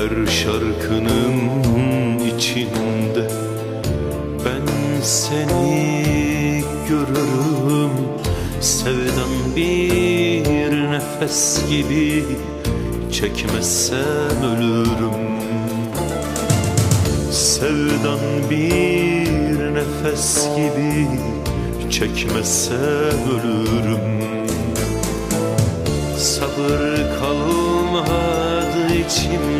Her şarkının içinde. Ben seni görürüm Sevdan bir nefes gibi. Çekmezsem ölürüm. Sevdan bir nefes gibi. Çekmezsem ölürüm. Sabır kalmadı içimde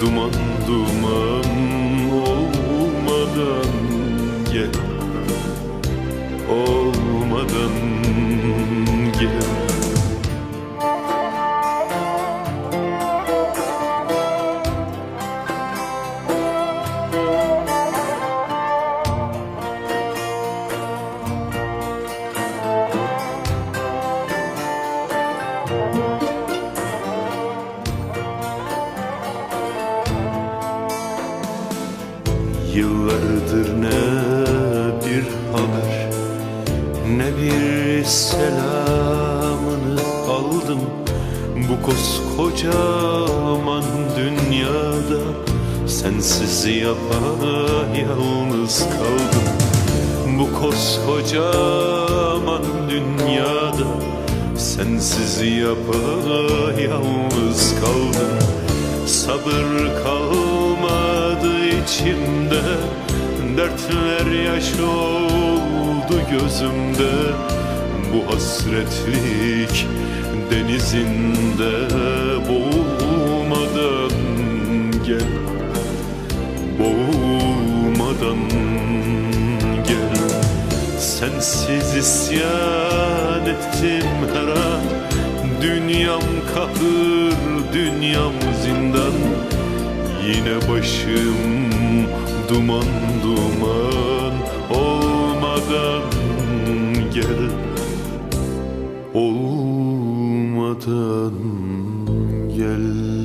duman duman Yıllardır ne bir haber Ne bir selamını aldım. Bu koskocaman dünyada Sensiz yapayalnız kaldım. Bu koskocaman dünyada Sensiz yapayalnız kaldım. Sabır Dertler yaş oldu gözümde. Bu hasretlik denizinde Boğulmadan gel. Boğulmadan gel. Sensiz isyan ettim her an. Dünyam kahır, dünyam zindan. Yine başım duman duman Olmadan gel